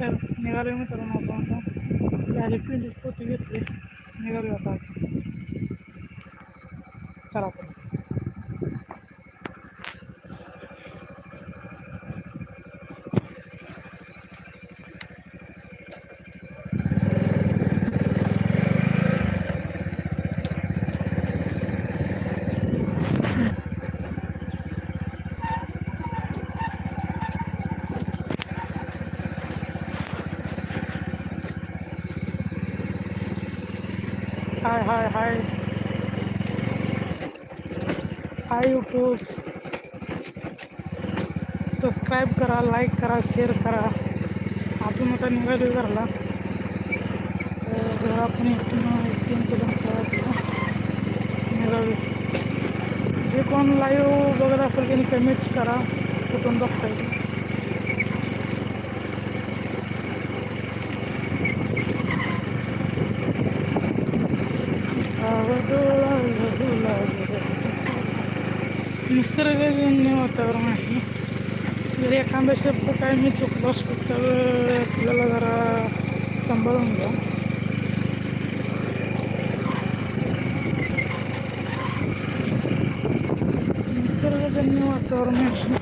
चल निघालो मित्रांनो आपण आता झाली पिंडीच पोती घेतली. निघालो आता. चला hi hi hi. Hi YouTube subscribe करा लाईक करा शेअर करा. आपण आता निघालो घरला. तर आपण इथून एक तीन किलोमीटर निघालो जे कोण लाईव्ह बघत असेल त्यांनी कमेंट करा. कुठून बघता येईल. निसर्गजन्य वातावरण आहे. जर एखादा शब्द काय मी चुकलो असतो तर आपल्याला जरा सांभाळून घ्या. निसर्गजन्य वातावरण आहे.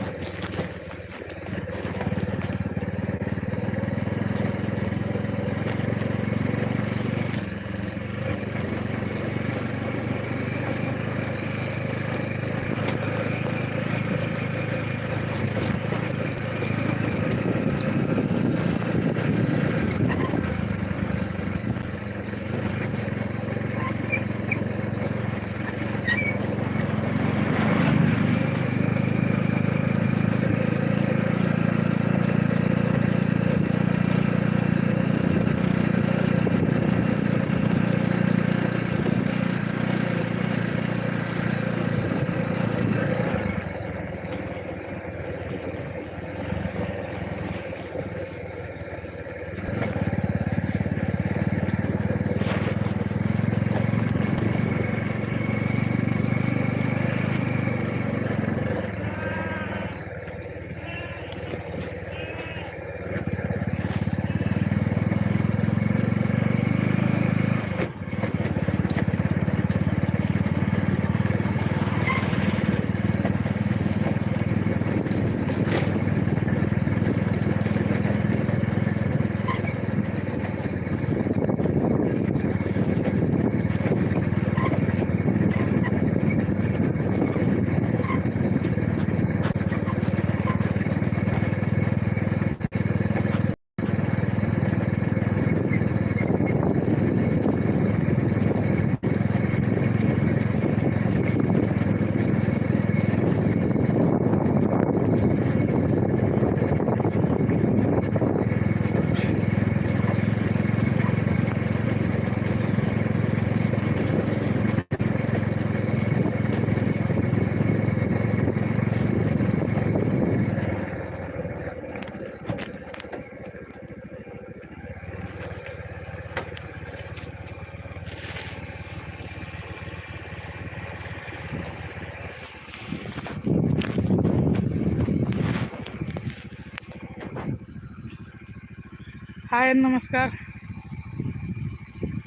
हाय नमस्कार.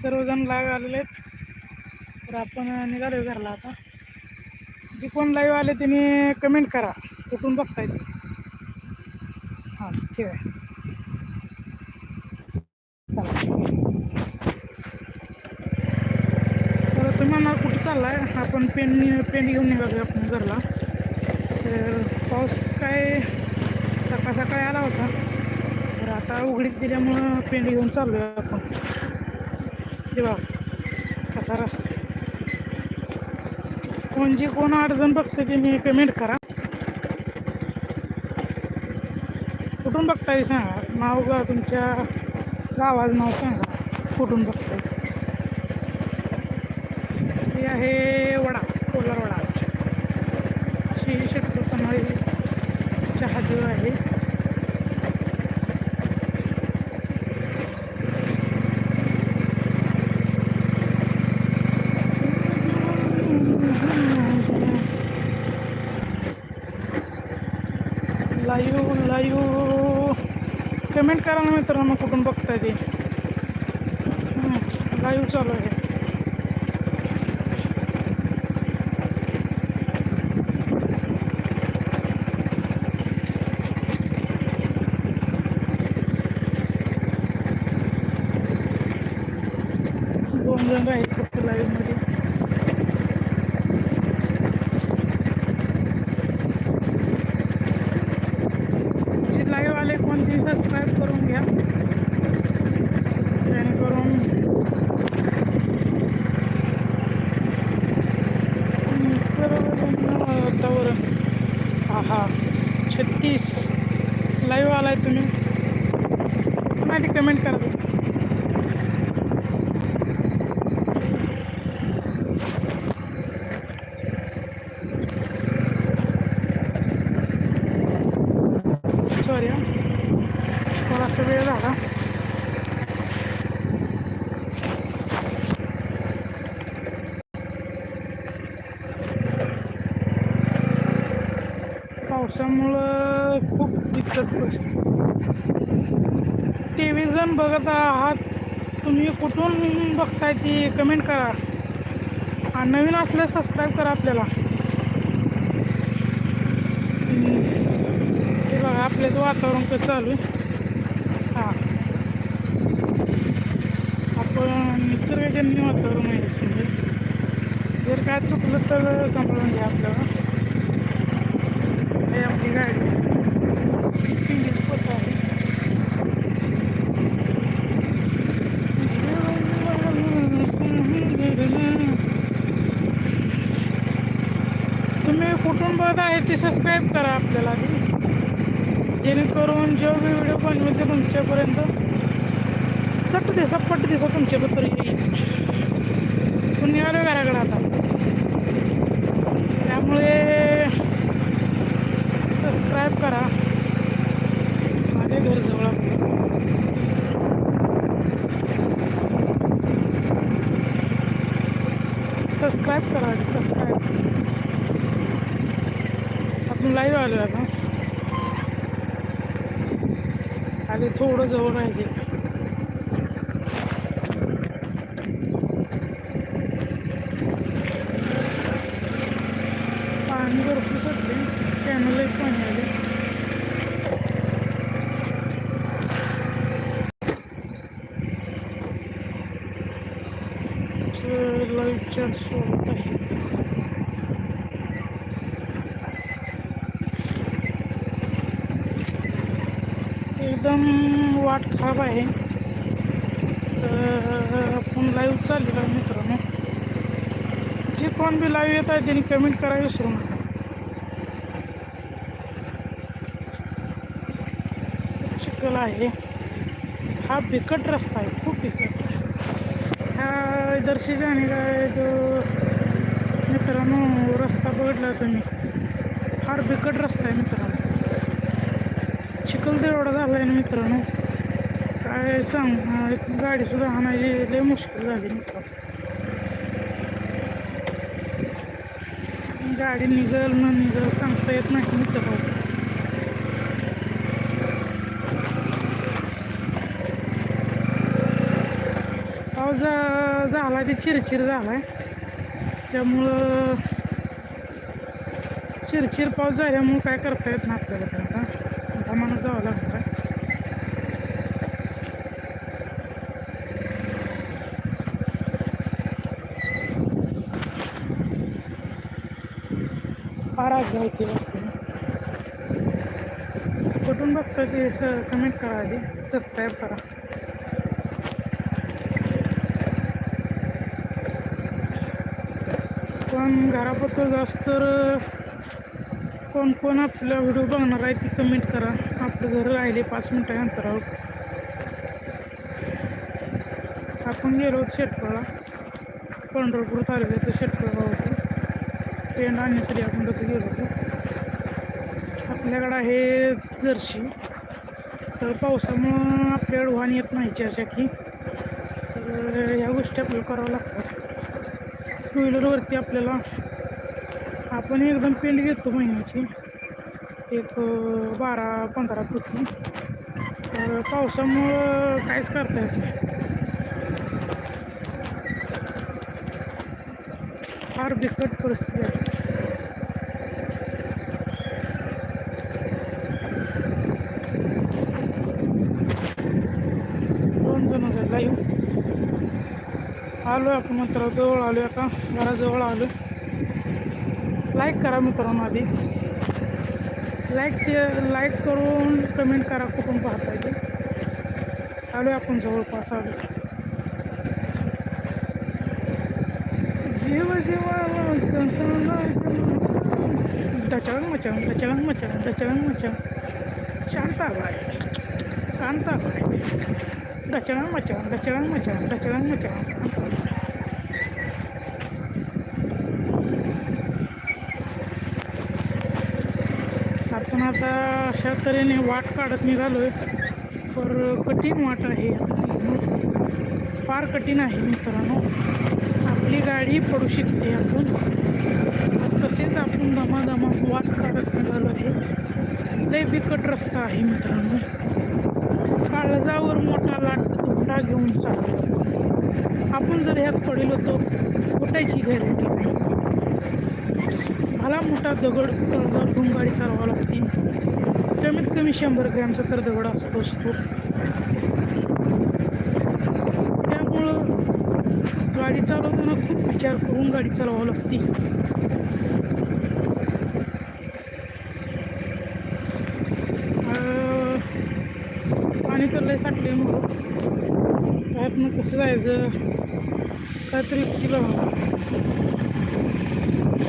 सर्वजण लाईव्ह आलेले आहेत. तर आपण निघालो घरला आता. जे कोण लाईव्ह आले त्यांनी कमेंट करा. कुठून बघताय ते? हां ठीक आहे. तर तुम्ही म्हणणार कुठं चाललाय? आपण पेन पेन घेऊन निघालो आपण घरला. तर पाऊस काय सकाळ सकाळी आला होता. आता उघडीत दिल्यामुळं पेंडी घेऊन चाललो आहे आपण देवा कसा रस्ता कोण जे कोण अडचण बघते त्यांनी पेमेंट करा. कुठून बघताय सांगा. नाव का तुमच्या गावाचं नाव सांगा. कुठून बघताय? हे आहे वडा कोलार वडा श्री शेतकरी चहा चहादेव आहे. लाईव्ह लाईव्ह कमेंट करा ना मित्रांनो कुठून बघताय ते. लाईव्ह चालू आहे दोन जण आहेत फक्त लाईव्हमध्ये जे लाईव्ह आले कोणती सबस्क्राईब करून घ्या जेणेकरून सर्व वातावरण हा छत्तीस. लाईव्ह आलाय तुम्ही. माहिती कमेंट करा तुम्ही. सॉरी हा थोडासा वेळ झाला पावसामुळं खूप दिक्कत बसते टी जण बघत आहात. तुम्ही कुठून बघताय ती कमेंट करा. आणि नवीन असल्यास सबस्क्राईब करा आपल्याला. हे बघा आपल्याचं वातावरण कसं चालू आहे? हां. आपण निसर्गजन्य वातावरण आहे समजा जर काय चुकलं तर सांभाळून घ्या आपल्याला. हे आपली गाडी. पिंडीच पोत आहे तुम्ही कुठून बघत आहे ते सबस्क्राईब करा आपल्याला. आधी. जेणेकरून जो मी व्हिडिओ बनवेल ते तुमच्यापर्यंत चट दिसा पट दिसा तुमच्याबद्दल येईल. पण निघालो घराकडे आता. त्यामुळे सबस्क्राईब करा. माझ्या घर जवळ सबस्क्राईब करा सबस्क्राईब लाईव्ह आलो आता. आले थोडं जवळ राहिले पाणी भरपूर सुटले कॅनल एक पाणी आले लाईव्ह चार्ज सोडत आहे एकदम वाट खराब आहे. तर आपण लाईव्ह चाललेलो आहे मित्रांनो. जे कोण बी लाईव्ह येत आहे त्यांनी कमेंट करावी विसरू नका. खूप चिखल आहे. हा बिकट रस्ता आहे खूप बिकट. ह्या दर्शी जाणे काय जो मित्रांनो रस्ता बघितला तुम्ही. फार बिकट रस्ता आहे मित्रांनो. चिखल एवढा झाला आहे ना मित्रांनो. काय सांग? गाडी सुद्धा आणायची लय मुश्किल झाली मित्रांनो गाडी निघल न निघल सांगता येत नाही मित्रांनो. पाऊस झाला ते चिरचिर झालाय. त्यामुळं चिरचिर पाऊस झाल्यामुळं काय करता येत नाही आपल्याला ते आता. दमानं जावं लागतं आहे फार असते कुठून बघता ते स कमेंट करा आधी. सबस्क्राईब करा. पण घराबद्दल जास्त तर कोण कोण आपला व्हिडिओ बघणार आहे ती कमेंट करा. आपलं घर राहिले पाच मिनटं अंतरावर. आपण गेलो होतो शेटपाळा. पंढरपूर तालुक्याचं शेटपाळा होतं पेंड आणण्यासाठी आपण तिथे गेलो होतो आपल्याकडं आहे जर्शी तर पावसामुळं आपल्याकडं वाहन येत नाही चारचाकी तर ह्या गोष्टी आपल्याला कराव्या लागतात. टू व्हीलरवरती आपल्याला आपण एकदम पेंड घेतो महिन्याची. एक बारा पंधरा फुटली तर पावसामुळं काहीच करता येत नाही. फार बिकट परिस्थिती आहे. दोन जण आहेत लाईव आलो आपण मित्र जवळ आलो आता घराजवळ आलो लाईक करा मित्रांनो आधी. लाईक शेअर लाईक करून कमेंट करा कुठून पाहता येते आलो आपण जवळपास आलो जीव जीवाला कसा डचळंग मचरंग डचळंग मचरंग डचळंग मचळंग शांताबाई कांताबाई डचळंग मचरंग डचळंग मचरंग डचळंग मचरंग आपण आता अशा तऱ्हेने वाट काढत निघालोय. पर कठीण वाट आहे. फार कठीण आहे मित्रांनो. आपली गाडी पडू शकते आपण. तसेच आपण दमादमा वाट काढत निघालो आहे. लय बिकट रस्ता आहे मित्रांनो. काळजावर मोठा लाट तुकडा घेऊन चाललो आपण जर ह्यात पडलो तर उठायची गॅरंटी नाही. मला मोठा दगड काळजावर घेऊन गाडी चालवावं लागते कमीत कमी शंभर ग्रॅमचा तर दगड असतोच तो त्यामुळं गाडी चालवताना खूप विचार करून गाडी चालवावं लागते. पाणी तर लय साठले मग त्यातनं कसं जायचं? काहीतरी किलो.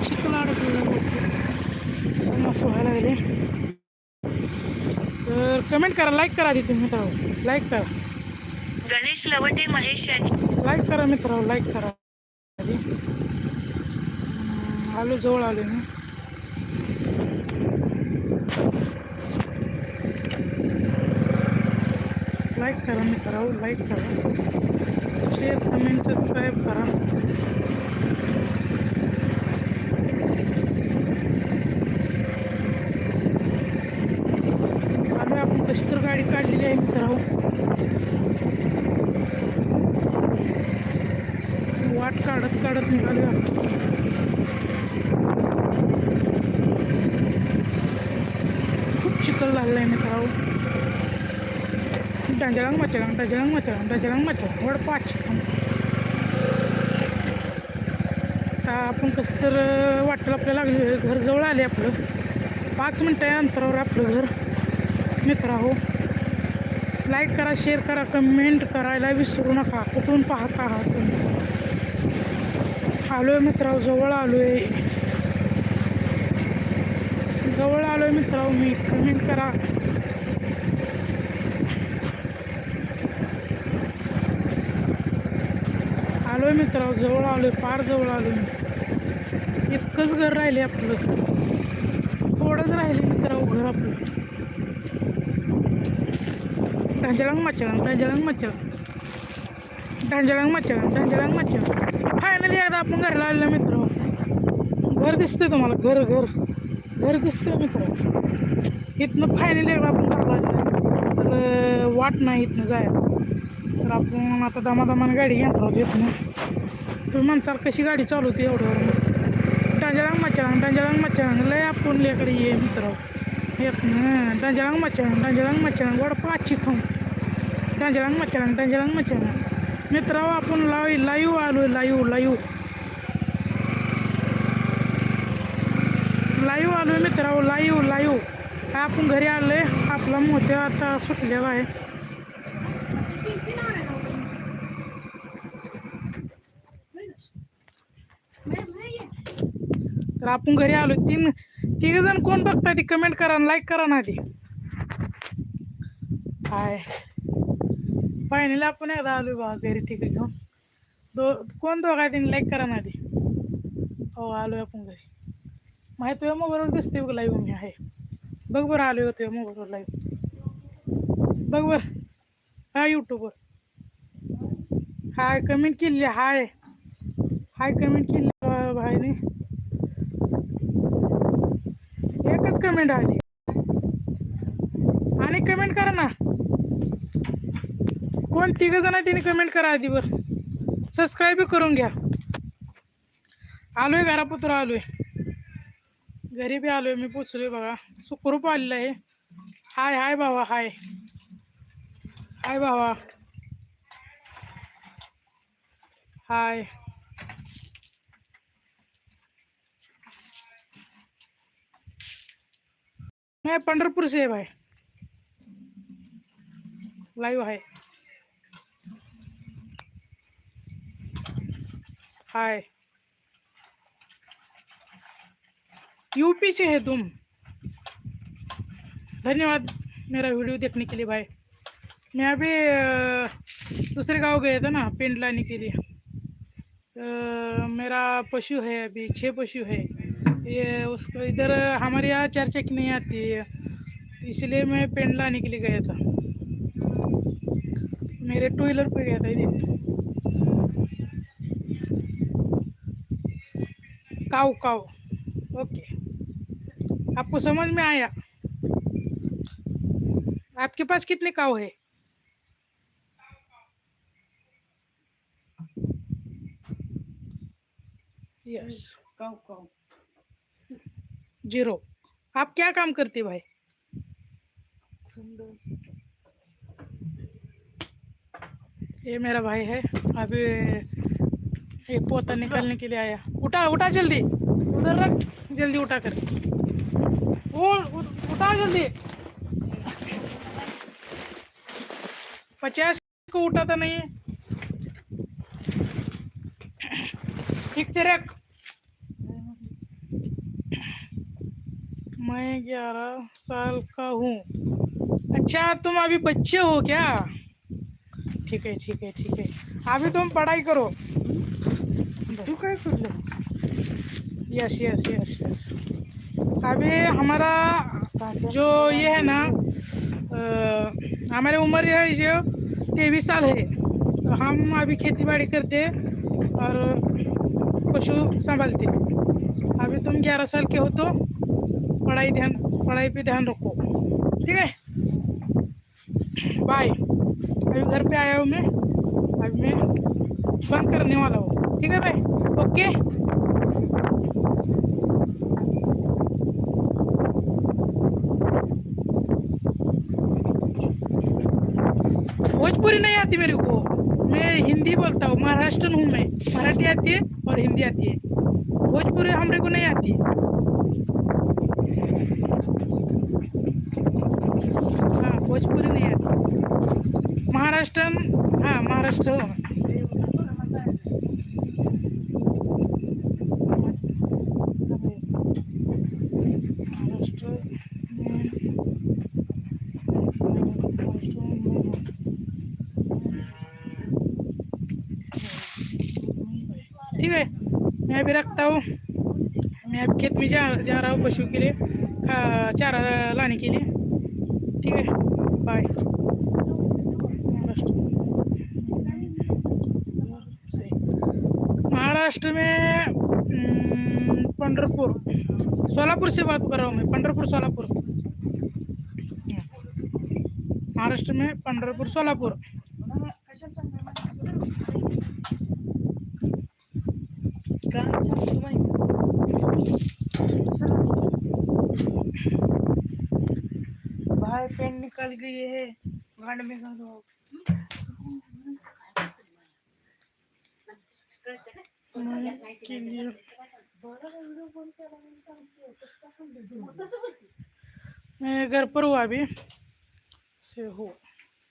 चिखल अडकलं असं व्हायला लागले. तर कमेंट करा लाईक करा आधी तुम्ही मित्रांनो. लाईक करा. गणेश लवटे महेश यांची लाईक करा मित्र लाईक करा. आलो जवळ आलो मी. लाईक करा मित्र लाईक करा. शेअर कमेंट सबस्क्राईब करा. आलो आपण कशी तर गाडी काढलेली आहे मित्रांनो हो वाट काढत काढत निघालो खूप चिखल लागलं आहे मित्रांनो. डांजळंग मचळंग डांजळंग मचळंग डांजळंग मचळंग वड पाच. आता आपण कसं तर वाटेल आपल्याला लागले घर जवळ आले आपलं. पाच मिनटं अंतरावर आपलं घर. मित्रा लाईक करा शेअर करा कमेंट करायला विसरू नका. कुठून पाहत आहात तुम्ही? आलोय मित्राव जवळ आलोय. जवळ आलोय मित्राव मी. कमेंट करा. आलोय मित्राव जवळ आलोय फार जवळ आलोय इतकंच घर राहिले आपलं. थोडंच राहिले मित्राव घर आपलं. डांजळंग मचळंग डांजळंग मच्छर डांजळंग मचळंग डांजळंग मच्छर फायनली एकदा आपण घरला आलेलो मित्र. घर दिसतंय तुम्हाला. घर घर. घर दिसतंय मित्र. इथनं फायनली एकदा आपण घरला आलेलो तर वाट नाही इथनं जायला. तर आपण आता दमादमानं गाडी घेणार आहोत इथनं. तुम्ही म्हणसाल कशी गाडी चालवते एवढ्यावर डांजळंग मच्छरांग डांजळंग मच्छरांग लय आपण लेकडे ये मित्र. एक ना डांजळंग मचळंग डांजळंग मचळंग. वड पाचची खाऊन. डांजळंग मच्छरांग डांजळंग मचळंग. मित्र आपण लाईव्ह लाईव्ह आलो लाईव्ह लाईव्ह लाईव्ह आलो आहे मित्रांनो लाईव्ह लाईव्ह आपण घरी आलो आहे आपला मोत्या आता सुटलेला आहे. तर आपण घरी आलो तीन तिघ जण कोण बघताय ती कमेंट करा लाईक करा ना आधी. हाय. फायनली आपण एकदा आलो बा घरी ठीक आहे घेऊन. दो कोण दोघा तिने लाईक करा ना आधी. हो आहे आपण घरी. माहिती तुझ्या मोबाईलवर दिसते बघ लाईव्ह मी आहे. बघ बरं आलोय तुझ्या मोबाईलवर लाईव्ह बघ बरं. हा यूट्यूबवर हाय कमेंट केली हाय. हाय कमेंट केली बा- भाईने. एकच कमेंट आली. कमेंट करा ना. कोण तिघ जण आहे त्यांनी कमेंट करा आधीवर. सबस्क्राईब करून घ्या. आलोय घरापुत्र आलोय. घरी बी आलोय, मी पोचलोय बघा. सुखरूप आलेलं आहे. हाय हाय भावा, हाय. हाय भावा. हाय. मैं पंढरपूर से है भाई लाइव है हाय। यूपी से है तुम। धन्यवाद मेरा वीडियो देखने के लिए भाई। मैं अभी दूसरे गाँव गया था ना पेंट लाने के लिए। अ, मेरा पशु है अभी छः पशु है। ये उसको इधर हमारे यहाँ चर्चा की नहीं आती है। तो इसलिए मैं पेंट लाने के लिए गया था। मेरे टू व्हीलर पर गया था इधर। काऊ काऊ ओके। आपको समझ में आया? आपके पास कितने काऊ है? यस काव ज़ीरो। आप क्या काम करते भाई? ये मेरा भाई है। अभी ये पोता निकालने के लिए आया। उठा उठा जल्दी। उधर रख, जल्दी उठा कर। उठा जल्दी। पचास को उठाता नहीं है। ठीक से रख। मैं ग्यारह साल का हूँ। अच्छा तुम अभी बच्चे हो क्या? ठीक है ठीक है ठीक है। अभी तुम पढ़ाई करो। तू काय करलं यस यस यस यस अभी हमारा जो ये है ना अ, हमारी उम्र है जो तेईस साल है। तो हम अभी खेती बाड़ी करते और पशु संभालते अभी तुम ग्यारह साल के हो तो पढ़ाई ध्यान पढ़ाई पे ध्यान रखो। ठीक है? बाय अभी घर पे आया हूँ मैं। अभी मैं बंद करने वाला हूँ। ठीक है भाई? ओके भोजपुरी नहीं आती मेरे को। मैं हिंदी बोलता हूँ, महाराष्ट्रन हूँ मैं। मराठी आती है और हिंदी आती है। भोजपुरी हमरे को नहीं आती। हाँ भोजपुरी नहीं आती। महाराष्ट्र हाँ महाराष्ट्र हूँ मैं। महाराष्ट्र में- महाराष्ट्र में- ठीक है मैं अभी रखता हूँ। मैं अब खेत में जा जा रहा हूँ पशु के लिए चारा लाने के लिए। ठीक है बाय महाराष्ट्र में पंडरपुर सोलापुर से बात कर रहा हूँ मैं पंडरपुर सोलापुर। महाराष्ट्र में पंडरपुर सोलापुर। भाई पेन निकल गई है गांड में कर के मैं घर पर हूँ अभी। से हूँ।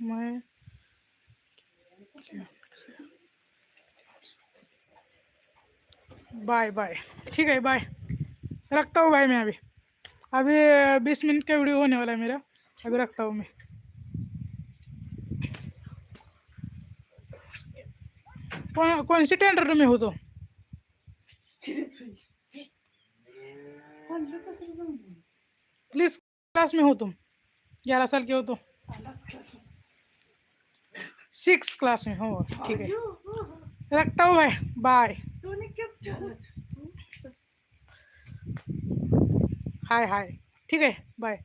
मैं बाय बाय। ठीक है बाय. रखता हूँ भाई मैं अभी. अभी बीस मिनट का वीडियो होने वाला है मेरा. अभी रखता हूँ, मैं. कौन कौन सी टेंडर में हो तो? प्लीज़ क्लास में हो तुम? ग्यारह साल के हो तो? सिक्स क्लास में हो, ठीक है. रखता हूँ भाई बाय. हाय हाय. ठीक है बाय.